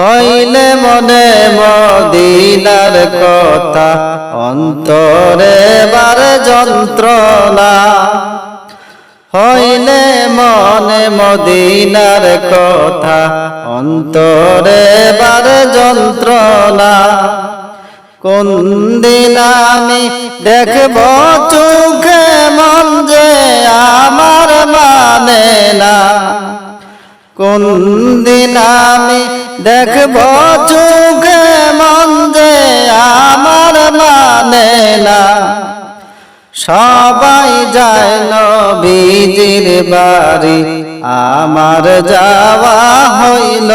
হইলে মনে মদিনার কথা, অন্তরে বার যন্ত্রণা। হইলে মনে মদিনার কথা, অন্তরে বার যন্ত্রণা। কোন দিন আমি দেখব চোখে মন যে আমার মানে না। কোন দিন আমি দেখব চোখে মন যে আমার মানে না। সবাই যায় নবীজির বাড়ি, আমার যাওয়া হইল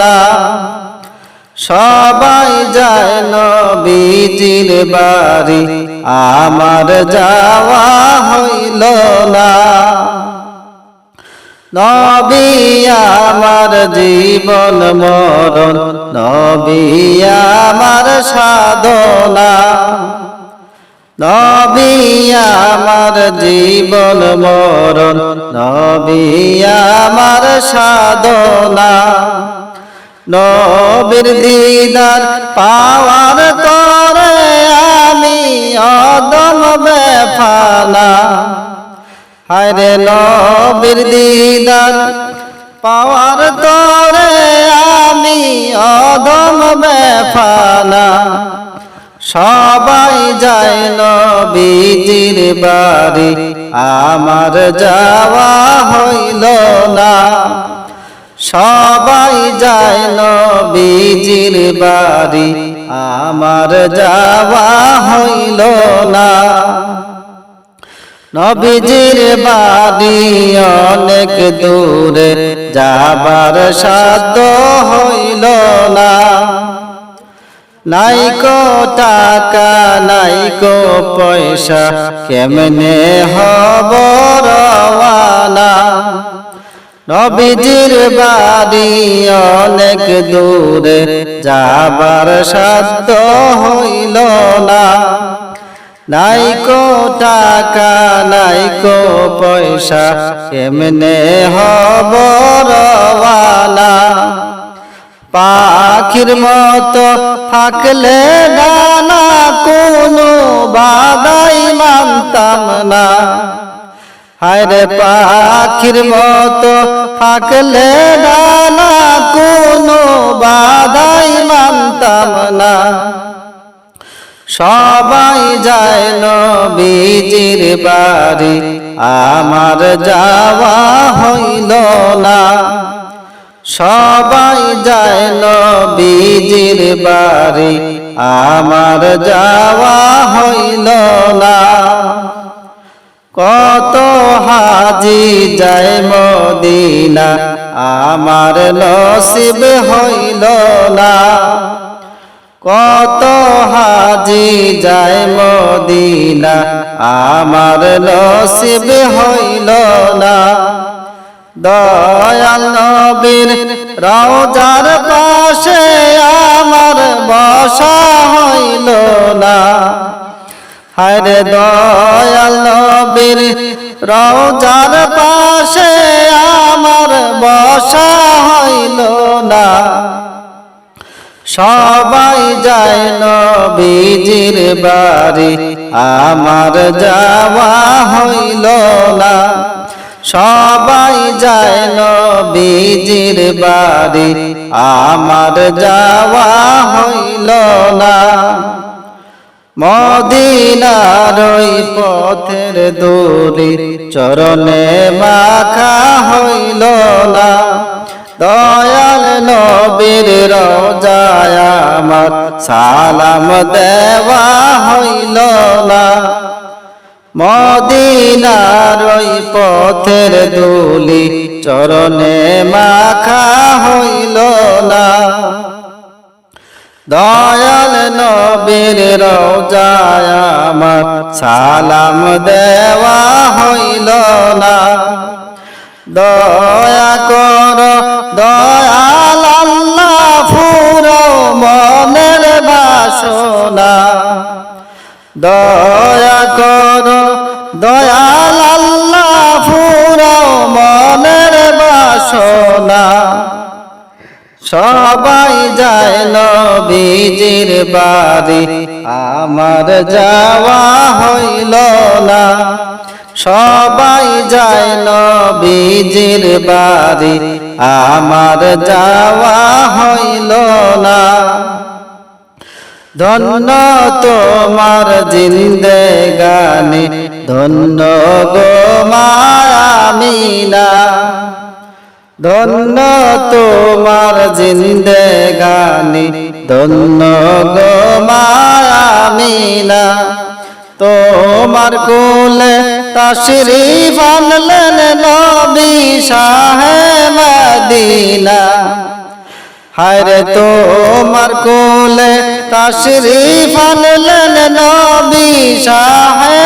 না। সবাই যায় নবীজির বাড়ি, আমার যাওয়া হইল না। নবী আমার জীবন মরণ, নবী আমার সাধনা। নবী আমার জীবন মরণ, নবী আমার সাধনা। নবীর দিদার পাওয়ার তরে আমি অদম বেফানা। হায়রে নবীর দিদার, পাওয়ার তরে আমি অদম বেফানা। সবাই যায় নবীজির বাড়ি, আমার যাওয়া হইল না। সবাই যায় নবীজির বাড়ি, আমার যাওয়া হইল না। নবীজির বাড়ি অনেক দূরে, যাবার সাধ্য হইল না। নাইকো টাকা নাইকো পয়সা, কেমনে হব রওয়ানা? নবীজির বাড়ি অনেক দূরে, যাবার সাধ্য হইল না। নাইকো টাকা নাইকো পয়সা কেমনে হব রওয়ানা পাখির মতো থাকলে ডানা কোনো বাদাই মানতাম না। হায়রে পাখির মতো থাকলে ডানা কোনো বাদাই মানতাম না। সবাই যায় নবীজির বাড়ি, আমার যাওয়া হইল না। সবাই যায় নবীজির বাড়ি, আমার যাওয়া হইল না। কত হাজি যায় মদিনা, আমার নসিব হইল না। কত হাজি যায় মদিনা, আমার নসিব হইল না। দয়াল নবীর রওজার পাশে আমার বসা হইল না। হায়রে দয়াল নবীর রওজার পাশে আমার বসা হইল না। সবাই যায় নবীজির বাড়ি। আমার যাওয়া হইল না। সবাই যায় নবীজির বাড়ি। আমার যাওয়া হইল না। মদিনার ওই পথের দূরি চরণে মাখা হইল না। দয়াল নবীর রোজায় সালাম দেওয়া হইল না। মদিনার ওই পথের দুলি চরণে মাখা হইল না। দয়াল নবীর রোজায় আমার সালাম দেওয়া হইল না। দয়া আল্লাহ ফুরো মনের বাসনা। সবাই যায় নবীজির বাড়ি, আমার যাওয়া হইল না। সবাই যায় নবীজির বাড়ি, আমার যাওয়া হইল না। ধন্য তোমার জিন্দেগানি ধন্য গো মায়ামিনা ধন্য তোমার জিন্দেগানি। ধন্য গো মায়ামিনা তোমার কোলে তশরিফ আনলেন নবী শাহে মদিনা। হায়রে তোমার কোলে তশরিফ আনলেন নবী শাহে